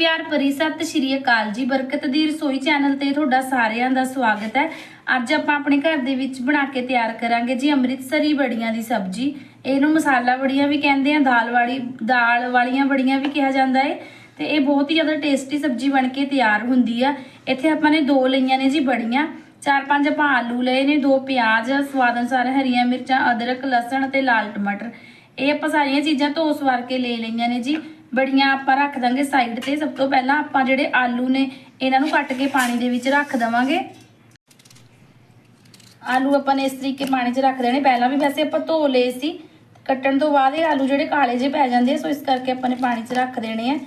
ਪਿਆਰ ਭਰੀ ਸਤਿ ਸ਼੍ਰੀ ਅਕਾਲ ਜੀ। ਬਰਕਤ ਦੀ ਰਸੋਈ ਚੈਨਲ ਤੇ ਤੁਹਾਡਾ ਸਾਰਿਆਂ ਦਾ ਸਵਾਗਤ ਹੈ। ਅੱਜ ਆਪਾਂ ਆਪਣੇ ਘਰ ਦੇ ਵਿੱਚ ਬਣਾ ਕੇ ਤਿਆਰ ਕਰਾਂਗੇ ਜੀ ਅੰਮ੍ਰਿਤਸਰੀ ਬੜੀਆਂ ਦੀ ਸਬਜ਼ੀ। ਇਹਨੂੰ ਮਸਾਲਾ ਬੜੀਆਂ ਵੀ ਕਹਿੰਦੇ ਆ, ਦਾਲ ਵਾਲੀ, ਦਾਲ ਵਾਲੀਆਂ ਬੜੀਆਂ ਵੀ ਕਿਹਾ ਜਾਂਦਾ ਹੈ ਤੇ ਇਹ ਬਹੁਤ ਹੀ ਜ਼ਿਆਦਾ ਟੇਸਟੀ ਸਬਜ਼ੀ ਬਣ ਕੇ ਤਿਆਰ ਹੁੰਦੀ ਆ। ਇੱਥੇ ਆਪਾਂ ਨੇ ਦੋ ਲਈਆਂ ਨੇ ਜੀ ਬੜੀਆਂ ਚਾਰ ਪੰਜ ਆਪਾਂ ਆਲੂ ਲਏ ਨੇ, ਦੋ ਪਿਆਜ਼, ਸਵਾਦ ਅਨੁਸਾਰ ਹਰੀਆਂ ਮਿਰਚਾਂ, ਅਦਰਕ, ਲਸਣ ਤੇ ਲਾਲ ਟਮਾਟਰ। ਇਹ ਆਪਾਂ ਸਾਰੀਆਂ ਚੀਜ਼ਾਂ ਧੋ ਸਵਾਰ ਕੇ ਲੈ ਲਈਆਂ ਨੇ ਜੀ। ਬੜੀਆਂ ਆਪਾਂ ਰੱਖ ਦਾਂਗੇ ਸਾਈਡ ਤੇ। ਸਭ ਤੋਂ ਪਹਿਲਾਂ ਆਪਾਂ ਜਿਹੜੇ ਆਲੂ ਨੇ, ਇਹਨਾਂ ਨੂੰ ਕੱਟ ਕੇ ਪਾਣੀ ਦੇ ਵਿੱਚ ਰੱਖ ਦਵਾਂਗੇ। ਆਲੂ ਆਪਾਂ ਨੇ ਇਸ ਤਰੀਕੇ ਪਾਣੀ 'ਚ ਰੱਖ ਦੇਣੇ। ਪਹਿਲਾਂ ਵੀ ਵੈਸੇ ਆਪਾਂ ਧੋ ਲਏ ਸੀ। ਕੱਟਣ ਤੋਂ ਬਾਅਦ ਇਹ ਆਲੂ ਜਿਹੜੇ ਕਾਲੇ ਜਿਹੇ ਪੈ ਜਾਂਦੇ ਆ, ਸੋ ਇਸ ਕਰਕੇ ਆਪਾਂ ਨੇ ਪਾਣੀ 'ਚ ਰੱਖ ਦੇਣੇ ਆ।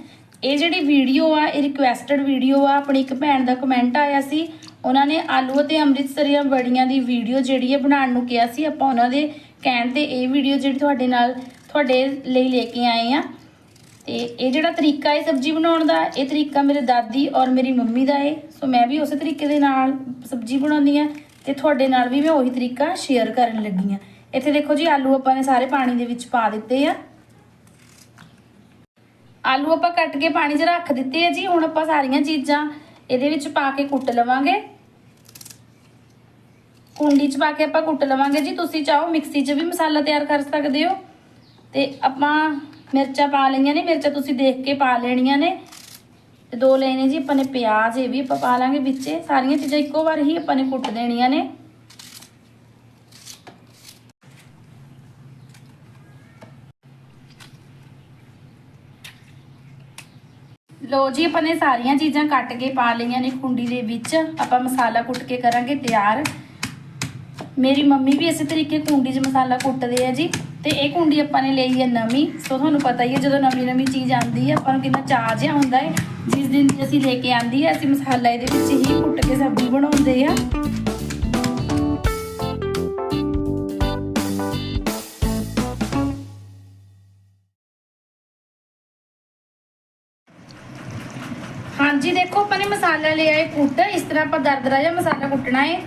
ਇਹ ਜਿਹੜੀ ਵੀਡੀਓ ਆ, ਇਹ ਰਿਕੁਐਸਟਡ ਵੀਡੀਓ ਆ। ਆਪਣੀ ਇੱਕ ਭੈਣ ਦਾ ਕਮੈਂਟ ਆਇਆ ਸੀ। ਉਹਨਾਂ ਨੇ ਆਲੂ ਅਤੇ ਅੰਮ੍ਰਿਤਸਰੀਆਂ ਬੜੀਆਂ ਦੀ ਵੀਡੀਓ ਜਿਹੜੀ ਹੈ ਬਣਾਉਣ ਨੂੰ ਕਿਹਾ ਸੀ। ਆਪਾਂ ਉਹਨਾਂ ਦੇ ਕਹਿਣ ਤੇ ਇਹ ਵੀਡੀਓ ਜਿਹੜੀ ਤੁਹਾਡੇ ਨਾਲ, ਤੁਹਾਡੇ ਲਈ ਲੈ ਕੇ ਆਏ ਆ। ਤੇ ਇਹ ਜਿਹੜਾ ਤਰੀਕਾ ਹੈ ਸਬਜ਼ੀ ਬਣਾਉਣ ਦਾ, ਇਹ ਤਰੀਕਾ ਮੇਰੇ ਦਾਦੀ ਔਰ ਮੇਰੀ ਮੰਮੀ ਦਾ ਹੈ ਸੋ ਮੈਂ ਵੀ ਉਸੇ ਤਰੀਕੇ ਦੇ ਨਾਲ ਸਬਜ਼ੀ ਬਣਾਉਂਦੀ ਆ ਤੇ ਤੁਹਾਡੇ ਨਾਲ ਵੀ ਮੈਂ ਉਹੀ ਤਰੀਕਾ ਸ਼ੇਅਰ ਕਰਨ ਲੱਗੀ ਆ ਇੱਥੇ ਦੇਖੋ ਜੀ, ਆਲੂ ਆਪਾਂ ਨੇ ਸਾਰੇ ਪਾਣੀ ਦੇ ਵਿੱਚ ਪਾ ਦਿੱਤੇ ਆ। ਆਲੂ ਆਪਾਂ ਕੱਟ ਕੇ ਪਾਣੀ 'ਚ ਰੱਖ ਦਿੱਤੇ ਆ ਜੀ, ਹੁਣ ਆਪਾਂ ਸਾਰੀਆਂ ਚੀਜ਼ਾਂ ਇਹਦੇ ਵਿੱਚ ਪਾ ਕੇ ਕੁੱਟ ਲਵਾਂਗੇ। ਕੁੰਡੀ 'ਚ ਪਾ ਕੇ ਆਪਾਂ ਕੁੱਟ ਲਵਾਂਗੇ ਜੀ, ਤੁਸੀਂ ਚਾਹੋ ਮਿਕਸੀ 'ਚ ਵੀ ਮਸਾਲਾ ਤਿਆਰ ਕਰ ਸਕਦੇ ਹੋ। ਤੇ ਆਪਾਂ ਮਿਰਚਾਂ ਪਾ ਲਈਆਂ ਨੇ, ਮਿਰਚਾਂ ਤੁਸੀਂ ਦੇਖ ਕੇ ਪਾ ਲੈਣੀਆਂ ਨੇ। ਤੇ ਦੋ ਲਏ ਨੇ ਜੀ, ਆਪਾਂ ਨੇ ਪਿਆਜ਼ ਇਹ ਵੀ ਆਪਾਂ ਪਾ ਲਾਂਗੇ ਵਿੱਚ। ਸਾਰੀਆਂ ਚੀਜ਼ਾਂ ਇੱਕੋ ਵਾਰ ਹੀ ਆਪਾਂ ਨੇ ਕੁੱਟ ਦੇਣੀਆਂ ਨੇ। ਲੋ ਜੀ, ਆਪਾਂ ਨੇ ਸਾਰੀਆਂ ਚੀਜ਼ਾਂ ਕੱਟ ਕੇ ਪਾ ਲਈਆਂ ਨੇ ਕੁੰਡੀ ਦੇ ਵਿੱਚ। ਆਪਾਂ ਮਸਾਲਾ ਕੁੱਟ ਕੇ ਕਰਾਂਗੇ ਤਿਆਰ। ਮੇਰੀ ਮੰਮੀ ਵੀ ਇਸੇ ਤਰੀਕੇ ਕੁੰਡੀ 'ਚ ਮਸਾਲਾ ਕੁੱਟਦੇ ਆ ਜੀ, ਤੇ ਇਹ ਕੁੰਡੀ ਆਪਾਂ ਨੇ ਲਈ ਹੈ ਨਵੀਂ, ਸੋ ਤੁਹਾਨੂੰ ਪਤਾ ਹੀ ਹੈ ਜਦੋਂ ਨਵੀਂ ਨਵੀਂ ਚੀਜ਼ ਆਉਂਦੀ ਹੈ ਆਪਾਂ ਨੂੰ ਕਿੰਨਾ ਚਾਅ ਜਿਹਾ ਹੁੰਦਾ ਹੈ ਜਿਸ ਦਿਨ ਦੀ ਅਸੀਂ ਲੈ ਕੇ ਆਂਦੀ ਹੈ ਅਸੀਂ ਮਸਾਲਾ ਇਹਦੇ ਵਿੱਚ ਹੀ ਕੁੱਟ ਕੇ ਸਬਜ਼ੀ ਬਣਾਉਂਦੇ ਆ। ਹਾਂਜੀ, ਦੇਖੋ ਆਪਾਂ ਨੇ ਮਸਾਲਾ ਲਿਆ ਹੈ ਕੁੱਟ, ਇਸ ਤਰ੍ਹਾਂ ਆਪਾਂ ਦਰਦਰਾ ਜਿਹਾ ਮਸਾਲਾ ਕੁੱਟਣਾ ਹੈ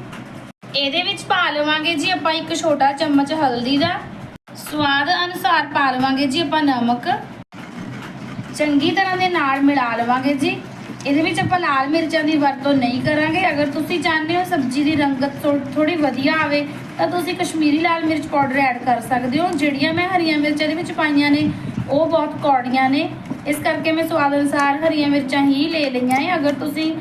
ਇਹਦੇ ਵਿੱਚ ਪਾ ਲਵਾਂਗੇ ਜੀ ਆਪਾਂ ਇੱਕ ਛੋਟਾ ਚਮਚ ਹਲਦੀ ਦਾ। ਸਵਾਦ ਅਨੁਸਾਰ ਪਾ ਲਵਾਂਗੇ ਜੀ ਆਪਾਂ ਨਮਕ। ਚੰਗੀ ਤਰ੍ਹਾਂ ਦੇ ਨਾਲ ਮਿਲਾ ਲਵਾਂਗੇ ਜੀ। ਇਹਦੇ ਵਿੱਚ ਆਪਾਂ ਲਾਲ ਮਿਰਚਾਂ ਦੀ ਵਰਤੋਂ ਨਹੀਂ ਕਰਾਂਗੇ। ਅਗਰ ਤੁਸੀਂ ਚਾਹੁੰਦੇ ਹੋ ਸਬਜ਼ੀ ਦੀ ਰੰਗਤ ਥੋੜੀ ਵਧੀਆ ਆਵੇ, ਤਾਂ ਤੁਸੀਂ ਕਸ਼ਮੀਰੀ ਲਾਲ ਮਿਰਚ ਪਾਊਡਰ ਐਡ ਕਰ ਸਕਦੇ ਹੋ। ਜਿਹੜੀਆਂ ਮੈਂ ਹਰੀਆਂ ਮਿਰਚਾਂ ਦੇ ਵਿੱਚ ਪਾਈਆਂ ਨੇ, ਉਹ ਬਹੁਤ ਕੌੜੀਆਂ ਨੇ। ਇਸ ਕਰਕੇ ਮੈਂ ਸਵਾਦ ਅਨੁਸਾਰ ਹਰੀਆਂ ਮਿਰਚਾਂ ਹੀ ਲੈ ਲਈਆਂ ਹੈ ਅਗਰ ਤੁਸੀਂ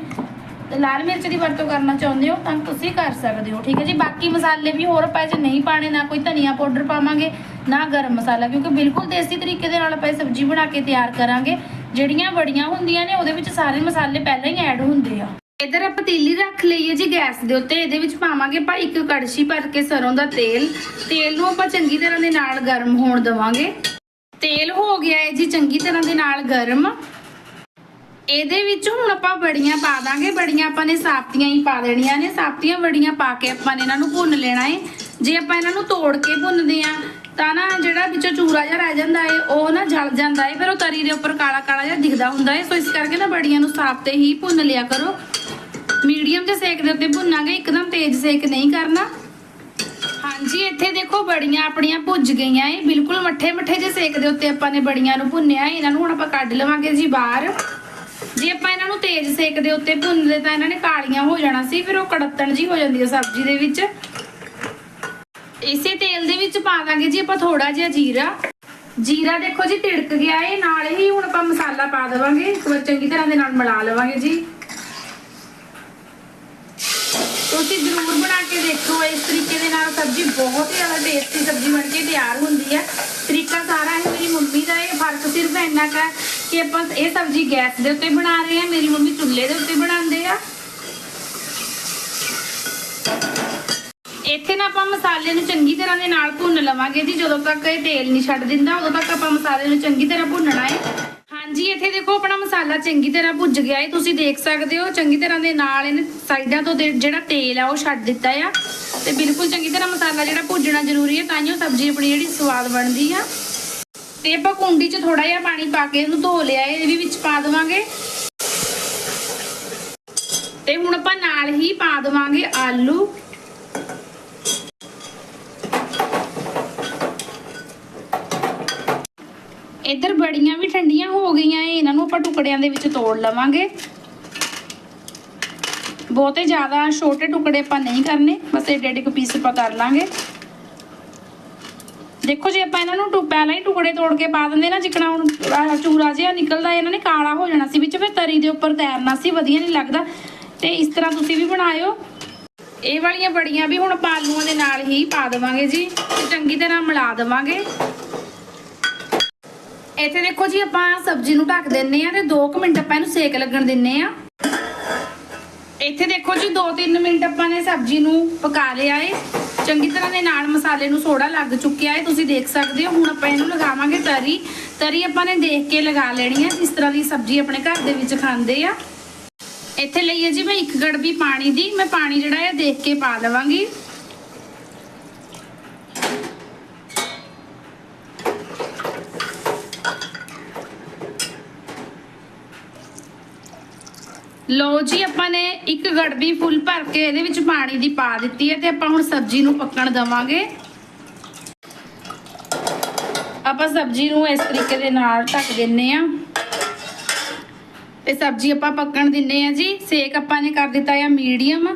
ਲਾਲ ਮਿਰਚ ਦੀ ਵਰਤੋਂ ਕਰਨਾ ਚਾਹੁੰਦੇ ਹੋ ਤਾਂ ਤੁਸੀਂ ਕਰ ਸਕਦੇ ਹੋ, ਠੀਕ ਹੈ ਜੀ? ਬਾਕੀ ਮਸਾਲੇ ਵੀ ਹੋਰ ਆਪਾਂ ਇਹ ਨਹੀਂ ਪਾਣੇ ਨਾ ਕੋਈ ਧਨੀਆ ਪਾਊਡਰ ਪਾਵਾਂਗੇ, ਨਾ ਗਰਮ ਮਸਾਲਾ, ਕਿਉਂਕਿ ਬਿਲਕੁਲ ਦੇਸੀ ਤਰੀਕੇ ਦੇ ਨਾਲ ਆਪਾਂ ਇਹ ਸਬਜ਼ੀ ਬਣਾ ਕੇ ਤਿਆਰ ਕਰਾਂਗੇ। ਜਿਹੜੀਆਂ ਬੜੀਆਂ ਹੁੰਦੀਆਂ ਨੇ, ਉਹਦੇ ਵਿੱਚ ਸਾਰੇ ਮਸਾਲੇ ਪਹਿਲਾਂ ਹੀ ਐਡ ਹੁੰਦੇ ਆ। ਇਧਰ ਆਪਾਂ ਪਤੀਲੀ ਰੱਖ ਲਈਏ ਜੀ ਗੈਸ ਦੇ ਉੱਤੇ, ਇਹਦੇ ਵਿੱਚ ਪਾਵਾਂਗੇ ਆਪਾਂ ਇੱਕ ਕੜਛੀ ਭਰ ਕੇ ਸਰੋਂ ਦਾ ਤੇਲ। ਤੇਲ ਨੂੰ ਆਪਾਂ ਚੰਗੀ ਤਰ੍ਹਾਂ ਦੇ ਨਾਲ ਗਰਮ ਹੋਣ ਦੇਵਾਂਗੇ। ਤੇਲ ਹੋ ਗਿਆ ਹੈ ਜੀ ਚੰਗੀ ਤਰ੍ਹਾਂ ਦੇ ਨਾਲ ਗਰਮ। ਇਹਦੇ ਵਿੱਚ ਹੁਣ ਆਪਾਂ ਬੜੀਆਂ ਪਾ ਦਾਂਗੇ। ਬੜੀਆਂ ਆਪਾਂ ਨੇ ਸਾਫਤੀਆਂ ਹੀ ਪਾ ਦੇਣੀਆਂ ਨੇ। ਸਾਫਤੀਆਂ ਬੜੀਆਂ ਪਾ ਕੇ ਆਪਾਂ ਨੇ ਇਹਨਾਂ ਨੂੰ ਭੁੰਨ ਲੈਣਾ ਹੈ ਜੇ ਆਪਾਂ ਇਹਨਾਂ ਨੂੰ ਤੋੜ ਕੇ ਭੁੰਨਦੇ ਆ, ਤਾਂ ਨਾ ਜਿਹੜਾ ਵਿੱਚੋਂ ਚੂਰਾ ਜਿਹਾ ਰਹਿ ਜਾਂਦਾ ਹੈ ਉਹ ਨਾ ਜਲ ਜਾਂਦਾ ਹੈ ਫਿਰ ਉਹ ਤਰੀ ਦੇ ਉੱਪਰ ਕਾਲਾ ਕਾਲਾ ਜਿਹਾ ਦਿਖਦਾ ਹੁੰਦਾ ਹੈ ਸੋ ਇਸ ਕਰਕੇ ਨਾ ਬੜੀਆਂ ਨੂੰ ਸਾਫ਼ ਤੇ ਹੀ ਭੁੰਨ ਲਿਆ ਕਰੋ। ਮੀਡੀਅਮ ਜਿਹੇ ਸੇਕ ਦੇ ਉੱਤੇ ਭੁੰਨਾਂਗੇ, ਇੱਕਦਮ ਤੇਜ਼ ਸੇਕ ਨਹੀਂ ਕਰਨਾ। ਹਾਂਜੀ, ਇੱਥੇ ਦੇਖੋ ਬੜੀਆਂ ਆਪਣੀਆਂ ਭੁੱਜ ਗਈਆਂ ਏ। ਬਿਲਕੁਲ ਮੱਠੇ ਮੱਠੇ ਜਿਹੇ ਸੇਕ ਦੇ ਉੱਤੇ ਆਪਾਂ ਨੇ ਬੜੀਆਂ ਨੂੰ ਭੁੰਨਿਆ ਏ। ਇਹਨਾਂ ਨੂੰ ਹੁਣ ਆਪਾਂ ਕੱਢ ਲਵਾਂਗੇ ਜੀ ਬਾਹਰ। ਜੇ ਆਪਾਂ ਇਹਨਾਂ ਨੂੰ ਤੇਜ਼ ਸੇਕ ਦੇ ਉੱਤੇ ਭੁੰਨਦੇ ਤਾਂ ਇਹਨਾਂ ਨੇ ਕਾਲੀਆਂ ਹੋ ਜਾਣਾ ਸੀ, ਫਿਰ ਉਹ ਕੜੱਤਣ ਜੀ ਹੋ ਜਾਂਦੀ ਹੈ ਸਬਜ਼ੀ ਦੇ ਵਿੱਚ। ਇਸੇ ਤੇਲ ਦੇ ਵਿੱਚ ਪਾ ਦਾਂਗੇ ਜੀ ਆਪਾਂ ਥੋੜਾ ਜਿਹਾ ਜੀਰਾ। ਜੀਰਾ ਦੇਖੋ ਜੀ ਤਿੜਕ ਗਿਆ ਏ, ਨਾਲ ਹੀ ਹੁਣ ਆਪਾਂ ਮਸਾਲਾ ਪਾ ਦੇਵਾਂਗੇ, ਇੱਕ ਵਾਰ ਚੰਗੀ ਤਰ੍ਹਾਂ ਦੇ ਨਾਲ ਮਿਲਾ ਲਵਾਂਗੇ ਜੀ। ਤੁਸੀਂ ਜ਼ਰੂਰ ਬਣਾ ਕੇ ਦੇਖੋ, ਇਸ ਤਰੀਕੇ ਦੇ ਨਾਲ ਸਬਜ਼ੀ ਬਹੁਤ ਹੀ ਜ਼ਿਆਦਾ ਟੇਸਟੀ ਸਬਜ਼ੀ ਬਣ ਕੇ ਤਿਆਰ ਹੁੰਦੀ ਹੈ ਤਰੀਕਾ ਸਾਰਾ ਹੈ ਮੇਰੀ ਮੰਮੀ ਦਾ ਇਹ ਫ਼ਰਕ ਸਿਰਫ ਇੰਨਾ ਕਾ ਕਿ ਆਪਾਂ ਇਹ ਸਬਜ਼ੀ ਗੈਸ ਦੇ ਉੱਤੇ ਬਣਾ ਰਹੇ ਹਾਂ, ਮੇਰੀ ਮੰਮੀ ਚੁੱਲ੍ਹੇ ਦੇ ਉੱਤੇ ਬਣਾਉਂਦੇ ਆ। ਇੱਥੇ ਨਾ ਆਪਾਂ ਮਸਾਲੇ ਨੂੰ ਚੰਗੀ ਤਰ੍ਹਾਂ ਦੇ ਨਾਲ ਭੁੰਨ ਲਵਾਂਗੇ ਜੀ। ਜਦੋਂ ਤੱਕ ਇਹ ਤੇਲ ਨਹੀਂ ਛੱਡ ਦਿੰਦਾ, ਉਦੋਂ ਤੱਕ ਆਪਾਂ ਮਸਾਲੇ ਨੂੰ ਚੰਗੀ ਤਰ੍ਹਾਂ ਭੁੰਨਣਾ ਹੈ। ਹਾਂਜੀ, ਇੱਥੇ ਦੇਖੋ ਆਪਣਾ ਮਸਾਲਾ ਚੰਗੀ ਤਰ੍ਹਾਂ ਭੁੱਜ ਗਿਆ ਹੈ। ਤੁਸੀਂ ਦੇਖ ਸਕਦੇ ਹੋ, ਚੰਗੀ ਤਰ੍ਹਾਂ ਦੇ ਨਾਲ ਇਹਨੇ ਸਾਈਡਾਂ ਤੋਂ ਜਿਹੜਾ ਤੇਲ ਆ, ਉਹ ਛੱਡ ਦਿੱਤਾ ਆ। ਤੇ ਬਿਲਕੁਲ ਚੰਗੀ ਤਰ੍ਹਾਂ ਮਸਾਲਾ ਜਿਹੜਾ ਭੁੱਜਣਾ ਜ਼ਰੂਰੀ ਹੈ, ਤਾਂ ਹੀ ਉਹ ਸਬਜ਼ੀ ਆਪਣੀ ਜਿਹੜੀ ਸਵਾਦ ਬਣਦੀ ਆ। ਤੇ ਆਪਾਂ ਕੁੰਡੀ 'ਚ ਥੋੜਾ ਜਿਹਾ ਪਾਣੀ ਪਾ ਕੇ ਇਹਨੂੰ ਧੋ ਲਿਆ ਇਹ ਵੀ ਵਿੱਚ ਪਾ ਦੇਵਾਂਗੇ। ਤੇ ਹੁਣ ਆਪਾਂ ਨਾਲ ਹੀ ਪਾ ਦੇਵਾਂਗੇ ਆਲੂ। ਇੱਧਰ ਬੜੀਆਂ ਵੀ ਠੰਡੀਆਂ ਹੋ ਗਈਆਂ ਏ, ਇਹਨਾਂ ਨੂੰ ਆਪਾਂ ਟੁਕੜਿਆਂ ਦੇ ਵਿੱਚ ਤੋੜ ਲਵਾਂਗੇ। ਬਹੁਤੇ ਜ਼ਿਆਦਾ ਛੋਟੇ ਟੁਕੜੇ ਆਪਾਂ ਨਹੀਂ ਕਰਨੇ, ਬਸ ਏਡੇ ਏਡੇ ਕੁ ਪੀਸ ਆਪਾਂ ਕਰ ਲਾਂਗੇ। ਦੇਖੋ ਜੀ ਆਪਾਂ ਇਹਨਾਂ ਨੂੰ ਟੁ- ਪਹਿਲਾਂ ਹੀ ਟੁਕੜੇ ਤੋੜ ਕੇ ਪਾ ਦਿੰਦੇ ਨਾ, ਜਿਕਣਾ ਹੁਣ ਚੂਰਾ ਜਿਹਾ ਨਿਕਲਦਾ, ਇਹਨਾਂ ਨੇ ਕਾਲਾ ਹੋ ਜਾਣਾ ਸੀ ਵਿੱਚ, ਫਿਰ ਤਰੀ ਦੇ ਉੱਪਰ ਤੈਰਨਾ ਸੀ, ਵਧੀਆ ਨਹੀਂ ਲੱਗਦਾ। ਤੇ ਇਸ ਤਰ੍ਹਾਂ ਤੁਸੀਂ ਵੀ ਬਣਾਇਓ। ਇਹ ਵਾਲੀਆਂ ਬੜੀਆਂ ਵੀ ਹੁਣ ਆਪਾਂ ਆਲੂਆਂ ਦੇ ਨਾਲ ਹੀ ਪਾ ਦੇਵਾਂਗੇ ਜੀ, ਤੇ ਚੰਗੀ ਤਰ੍ਹਾਂ ਮਿਲਾ ਦੇਵਾਂਗੇ। ਇੱਥੇ ਦੇਖੋ ਜੀ, ਆਪਾਂ ਸਬਜ਼ੀ ਨੂੰ ਢੱਕ ਦਿੰਨੇ ਆ ਤੇ 2 ਮਿੰਟ ਆਪਾਂ ਇਹਨੂੰ ਸੇਕ ਲੱਗਣ ਦਿੰਨੇ ਆ। ਇੱਥੇ ਦੇਖੋ ਜੀ 2-3 ਮਿੰਟ ਆਪਾਂ ਨੇ ਸਬਜ਼ੀ ਨੂੰ ਪਕਾ ਲਿਆ ਏ। ਚੰਗੀ ਤਰ੍ਹਾਂ ਦੇ ਨਾਲ ਮਸਾਲੇ ਨੂੰ ਸੋੜਾ ਲੱਗ ਚੁੱਕਿਆ ਏ, ਤੁਸੀਂ ਦੇਖ ਸਕਦੇ ਹੋ। ਹੁਣ ਆਪਾਂ ਇਹਨੂੰ ਲਗਾਵਾਂਗੇ ਤਰੀ। ਤਰੀ ਆਪਾਂ ਨੇ ਦੇਖ ਕੇ ਲਗਾ ਲੈਣੀ ਹੈ ਇਸ ਤਰ੍ਹਾਂ ਦੀ ਸਬਜ਼ੀ ਆਪਣੇ ਘਰ ਦੇ ਵਿੱਚ ਖਾਂਦੇ ਆ। ਇੱਥੇ ਲਈਏ ਜੀ ਮੈਂ ਇੱਕ ਗੜਬੀ ਪਾਣੀ ਦੀ। ਮੈਂ ਪਾਣੀ ਜਿਹੜਾ ਹੈ ਦੇਖ ਕੇ ਪਾ ਲਵਾਂਗੀ। ਲੋ ਜੀ, ਆਪਾਂ ਨੇ ਇੱਕ ਗੜਬੀ ਫੁੱਲ ਭਰ ਕੇ ਇਹਦੇ ਵਿੱਚ ਪਾਣੀ ਦੀ ਪਾ ਦਿੱਤੀ ਹੈ ਤੇ ਆਪਾਂ ਹੁਣ ਸਬਜ਼ੀ ਨੂੰ ਪੱਕਣ ਦਵਾਂਗੇ। ਆਪਾਂ ਸਬਜ਼ੀ ਨੂੰ ਇਸ ਤਰੀਕੇ ਦੇ ਨਾਲ ਢੱਕ ਦਿੰਨੇ ਆ। ਤੇ ਸਬਜ਼ੀ ਆਪਾਂ ਪੱਕਣ ਦਿੰਨੇ ਆ ਜੀ। ਸੇਕ ਆਪਾਂ ਨੇ ਕਰ ਦਿੱਤਾ ਆ ਮੀਡੀਅਮ।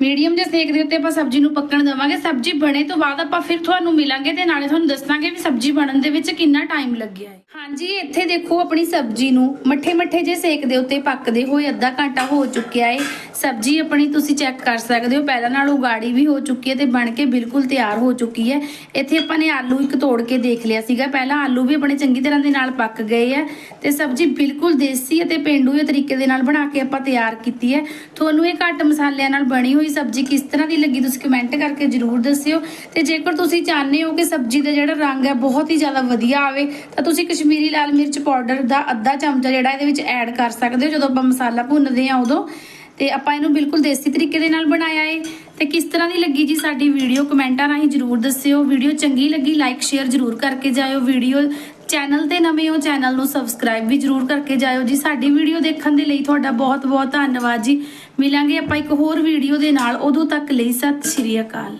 ਮੀਡੀਅਮ ਜੇ ਸੇਕ ਦੇ ਉੱਤੇ ਆਪਾਂ ਸਬਜ਼ੀ ਨੂੰ ਪੱਕਣ ਦੇਵਾਂਗੇ, ਸਬਜ਼ੀ ਬਣੇ ਤੋਂ ਬਾਅਦ ਆਪਾਂ ਫਿਰ ਤੁਹਾਨੂੰ ਮਿਲਾਂਗੇ ਤੇ ਨਾਲੇ ਤੁਹਾਨੂੰ ਦੱਸਾਂਗੇ ਵੀ ਸਬਜ਼ੀ ਬਣਨ ਦੇ ਵਿੱਚ ਕਿੰਨਾ ਟਾਈਮ ਲੱਗਿਆ ਹੈ। ਹਾਂਜੀ, ਇੱਥੇ ਦੇਖੋ ਆਪਣੀ ਸਬਜ਼ੀ ਨੂੰ ਮੱਠੇ ਮੱਠੇ ਜੇ ਸੇਕ ਦੇ ਉੱਤੇ ਪੱਕਦੇ ਹੋਏ ਅੱਧਾ ਘੰਟਾ ਹੋ ਚੁੱਕਿਆ ਹੈ। ਸਬਜ਼ੀ ਆਪਣੀ ਤੁਸੀਂ ਚੈੱਕ ਕਰ ਸਕਦੇ ਹੋ, ਪਹਿਲਾਂ ਨਾਲੋਂ ਗਾੜੀ ਵੀ ਹੋ ਚੁੱਕੀ ਹੈ ਤੇ ਬਣ ਕੇ ਬਿਲਕੁਲ ਤਿਆਰ ਹੋ ਚੁੱਕੀ ਹੈ। ਇੱਥੇ ਆਪਾਂ ਨੇ ਆਲੂ ਇੱਕ ਤੋੜ ਕੇ ਦੇਖ ਲਿਆ ਸੀਗਾ। ਪਹਿਲਾਂ ਆਲੂ ਵੀ ਆਪਣੇ ਚੰਗੀ ਤਰ੍ਹਾਂ ਦੇ ਨਾਲ ਪੱਕ ਗਏ ਆ ਤੇ ਸਬਜ਼ੀ ਬਿਲਕੁਲ ਦੇਸੀ ਅਤੇ ਪੇਂਡੂ ਤਰੀਕੇ ਦੇ ਨਾਲ ਬਣਾ ਕੇ ਆਪਾਂ ਤਿਆਰ ਕੀਤੀ ਹੈ। ਤੁਹਾਨੂੰ ਇਹ ਘੱਟ ਮਸਾਲਿਆਂ ਨਾਲ ਬਣੀ ਹੋਈ ਸਬਜ਼ੀ ਕਿਸ ਤਰ੍ਹਾਂ ਦੀ ਲੱਗੀ ਤੁਸੀਂ ਕਮੈਂਟ ਕਰਕੇ ਜਰੂਰ ਦੱਸਿਓ। ਤੇ ਜੇਕਰ ਤੁਸੀਂ ਚਾਹੁੰਦੇ ਹੋ ਕਿ ਸਬਜ਼ੀ ਦਾ ਜਿਹੜਾ ਰੰਗ ਹੈ ਬਹੁਤ ਹੀ ਜ਼ਿਆਦਾ ਵਧੀਆ ਆਵੇ, ਤਾਂ ਤੁਸੀਂ ਕਸ਼ਮੀਰੀ ਲਾਲ ਮਿਰਚ ਪਾਊਡਰ ਦਾ ਅੱਧਾ ਚਮਚਾ ਜਿਹੜਾ ਇਹਦੇ ਵਿੱਚ ਐਡ ਕਰ ਸਕਦੇ ਹੋ ਜਦੋਂ ਆਪਾਂ ਮਸਾਲਾ ਭੁੰਨਦੇ ਆ ਉਦੋਂ। ਤੇ ਆਪਾਂ ਇਹਨੂੰ ਬਿਲਕੁਲ ਦੇਸੀ ਤਰੀਕੇ ਦੇ ਨਾਲ ਬਣਾਇਆ ਏ। ਤੇ ਕਿਸ ਤਰ੍ਹਾਂ ਦੀ ਲੱਗੀ ਜੀ ਸਾਡੀ ਵੀਡੀਓ? ਕਮੈਂਟਾਂ ਰਾਹੀਂ ਜਰੂਰ ਦੱਸਿਓ। ਵੀਡੀਓ ਚੰਗੀ ਲੱਗੀ ਲਾਈਕ ਸ਼ੇਅਰ ਜਰੂਰ ਕਰਕੇ ਜਾਇਓ। ਵੀਡੀਓ ਚੈਨਲ ਤੇ ਨਵੇਂ ਹੋ, ਚੈਨਲ ਨੂੰ ਸਬਸਕ੍ਰਾਈਬ ਵੀ ਜਰੂਰ ਕਰਕੇ ਜਾਇਓ ਜੀ। ਸਾਡੀ ਵੀਡੀਓ ਦੇਖਣ ਦੇ ਲਈ ਤੁਹਾਡਾ ਬਹੁਤ ਬਹੁਤ ਧੰਨਵਾਦ ਜੀ। ਮਿਲਾਂਗੇ ਆਪਾਂ ਇੱਕ ਹੋਰ ਵੀਡੀਓ ਦੇ ਨਾਲ। ਉਦੋਂ ਤੱਕ ਲਈ ਸਤਿ ਸ਼੍ਰੀ ਅਕਾਲ।